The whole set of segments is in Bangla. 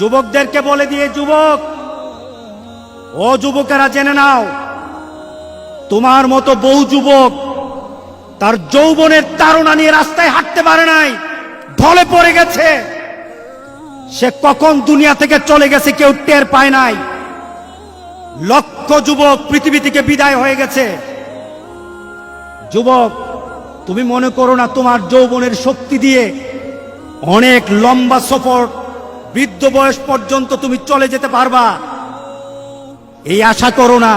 যুবকদেরকে বলে দিয়ে, যুবক, ও যুবকেরা জেনে নাও, তোমার মতো বহু যুবক তার যৌবনের তাড়না নিয়ে রাস্তায় হাঁটতে পারে নাই, ঢলে পড়ে গেছে। সে কখন দুনিয়া থেকে চলে গেছে কেউ টের পায় নাই। লক্ষ যুবক পৃথিবী থেকে বিদায় হয়ে গেছে। যুবক, তুমি মনে করো না তোমার যৌবনের শক্তি দিয়ে অনেক লম্বা সফর বৃদ্ধ বয়স পর্যন্ত তুমি চলে যেতে পারবা। এই আশা করো না,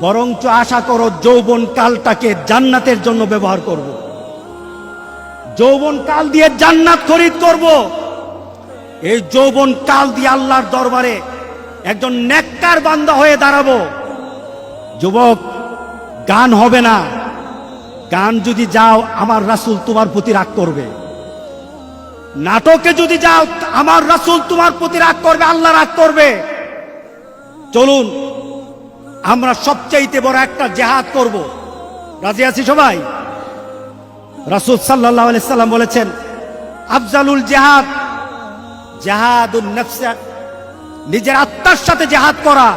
বরঞ্চ আশা করো যৌবন কালটাকে জান্নাতের জন্য ব্যবহার করব। যৌবন কাল দিয়ে জান্নাত খরিদ করব। এই যৌবন কাল দিয়ে আল্লাহর দরবারে একজন নেককার বান্দা হয়ে দাঁড়াবো। যুবক, গান হবে না। গান যদি যাও, আমার রাসূল তোমার প্রতি রাগ করবে। নাটকে যদি যাও, আমার রাসূল তোমার প্রতি রাগ করবে, আল্লাহ রাগ করবে। চলুন, আমরা সবচাইতে বড় একটা জেহাদ করব। রাজি আছি সবাই? রাসূল আলাইহি সাল্লাম বলেছেন, আফজালুল জেহাদ নফস, নিজের আত্মার সাথে জেহাদ করা,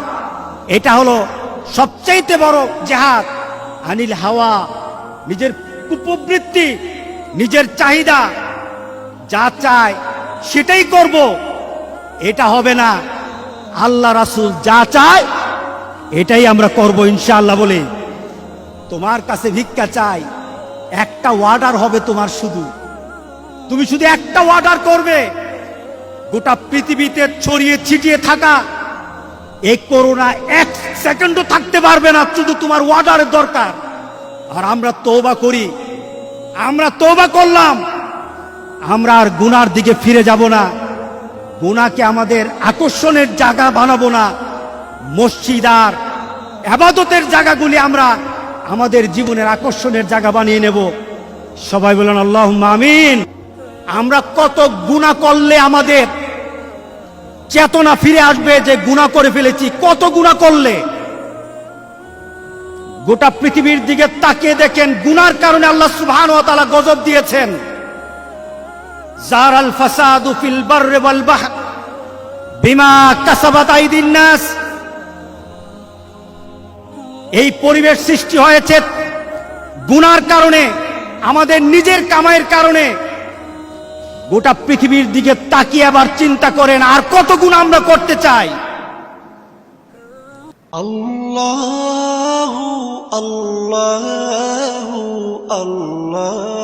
এটা হলো সবচাইতে বড় জেহাদ। আনিল হাওয়া, নিজের কুপবৃত্তি নিজের চাহিদা যা চায় সেটাই করব। এটা হবে না। আল্লাহ রাসুল যা চায়, এটাই আমরা করব ইনশাআল্লাহ বলে। তোমার কাছে ভিক্ষা চাই, একটা ওয়ার্ডার হবে তোমার শুধু। তুমি শুধু একটা ওয়ার্ডার করবে। গোটা পৃথিবীতে ছড়িয়ে ছিটিয়ে থাকা এই করোনা এক সেকেন্ডও থাকতে পারবে না, শুধু তোমার ওয়ার্ডারের দরকার। আর আমরা তৌবা করি। আমরা তৌবা করলাম। আমরা আর গুনার দিকে ফিরে যাব না। গুনাকে আমাদের আকর্ষণের জায়গা বানাবো না। মসজিদ আর আবাদতের জায়গাগুলি আমরা আমাদের জীবনের আকর্ষণের জায়গা বানিয়ে নেব। সবাই বলেন আল্লাহ আমিন। আমরা কত গুণা করলে আমাদের চেতনা ফিরে আসবে যে গুণা করে ফেলেছি, কত গুণা করলে? গোটা পৃথিবীর দিকে তাকিয়ে দেখেন, গুনার কারণে আল্লাহ সুবহান ও তাআলা গজব দিয়েছেন। জারাল ফাসাদু ফিল বাররি ওয়াল বাহর বিমা আইদিন নাস। এই পরিবেশ সৃষ্টি হয়েছে গুনার কারণে, আমাদের নিজের কামাইয়ের কারণে। গোটা পৃথিবীর দিকে তাকিয়ে আবার চিন্তা করেন, আর কত গুণ আমরা করতে চাই? আল্লাহ আল্লাহ আল্লাহ।